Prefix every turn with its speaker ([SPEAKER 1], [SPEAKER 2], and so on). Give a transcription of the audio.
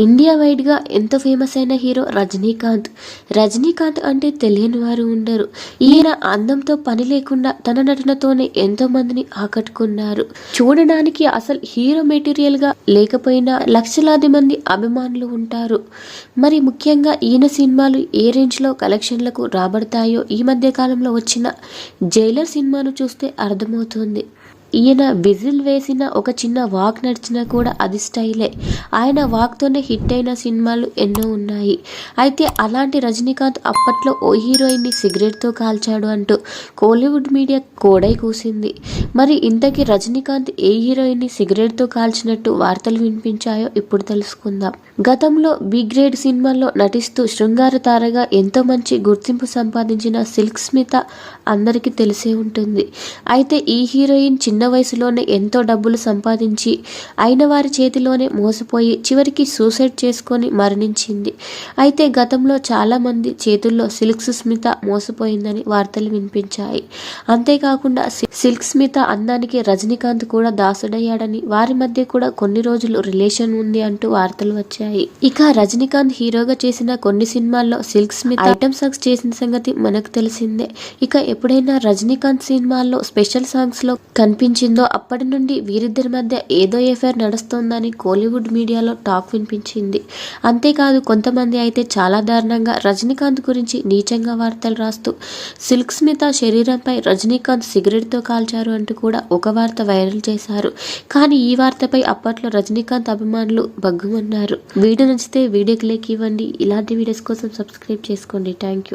[SPEAKER 1] India వైడ్గా ఎంతో famous అయిన హీరో రజనీకాంత్. రజనీకాంత్ అంటే తెలియని వారు ఉండరు. ఈయన అందంతో పని లేకుండా తన నటనతోనే ఎంతో మందిని ఆకట్టుకున్నారు. చూడడానికి అసలు హీరో మెటీరియల్గా లేకపోయినా లక్షలాది మంది అభిమానులు ఉంటారు. మరి ముఖ్యంగా ఈయన సినిమాలు ఏ రేంజ్లో కలెక్షన్లకు రాబడతాయో ఈ మధ్య కాలంలో వచ్చిన జైలర్ సినిమాను చూస్తే అర్థమవుతుంది. ఈయన విజిల్ వేసిన ఒక చిన్న వాక్ నడిచినా కూడా అది స్టైలే. ఆయన వాక్తోనే హిట్ అయిన సినిమాలు ఎన్నో ఉన్నాయి. అయితే అలాంటి రజనీకాంత్ అప్పట్లో ఓ హీరోయిన్ని సిగరెట్తో కాల్చాడు అంటూ కోలీవుడ్ మీడియా కోడై కూసింది. మరి ఇంతకీ రజనీకాంత్ ఏ హీరోయిన్ని సిగరెట్తో కాల్చినట్టు వార్తలు వినిపించాయో ఇప్పుడు తెలుసుకుందాం. గతంలో బి గ్రేడ్ సినిమాల్లో నటిస్తూ శృంగార తారగా ఎంతో మంచి గుర్తింపు సంపాదించిన సిల్క్ స్మిత అందరికీ తెలిసే ఉంటుంది. అయితే ఈ హీరోయిన్ చిన్న వయసులోనే ఎంతో డబ్బులు సంపాదించి అయిన వారి చేతిలోనే మోసపోయి చివరికి సూసైడ్ చేసుకొని మరణించింది. అయితే గతంలో చాలామంది చేతుల్లో సిల్క్ స్మిత మోసపోయిందని వార్తలు వినిపించాయి. అంతేకాకుండా సిల్క్ స్మిత అందానికి రజనీకాంత్ కూడా దాసుడయ్యాడని వారి మధ్య కూడా కొన్ని రోజులు రిలేషన్ ఉంది అంటూ వార్తలు వచ్చాయి. ఇక రజనీకాంత్ హీరోగా చేసిన కొన్ని సినిమాల్లో సిల్క్ స్మిత్ ఐటమ్ సాంగ్స్ చేసిన సంగతి మనకు తెలిసిందే. ఇక ఎప్పుడైనా రజనీకాంత్ సినిమాల్లో స్పెషల్ సాంగ్స్లో కనిపించిందో అప్పటి నుండి వీరిద్దరి మధ్య ఏదో ఎఫైర్ నడుస్తోందని కోలీవుడ్ మీడియాలో టాక్ వినిపించింది. అంతేకాదు కొంతమంది అయితే చాలా దారుణంగా రజనీకాంత్ గురించి నీచంగా వార్తలు రాస్తూ సిల్క్ స్మిత శరీరంపై రజనీకాంత్ సిగరెట్తో కాల్చారు అంటూ కూడా ఒక వార్త వైరల్ చేశారు. కానీ ఈ వార్తపై అప్పట్లో రజనీకాంత్ అభిమానులు భగ్గుమన్నారు. వీడియో నచ్చితే వీడియోకి లేక్ ఇవ్వండి. ఇలాంటి వీడియోస్ కోసం సబ్స్క్రైబ్ చేసుకోండి. Thank you.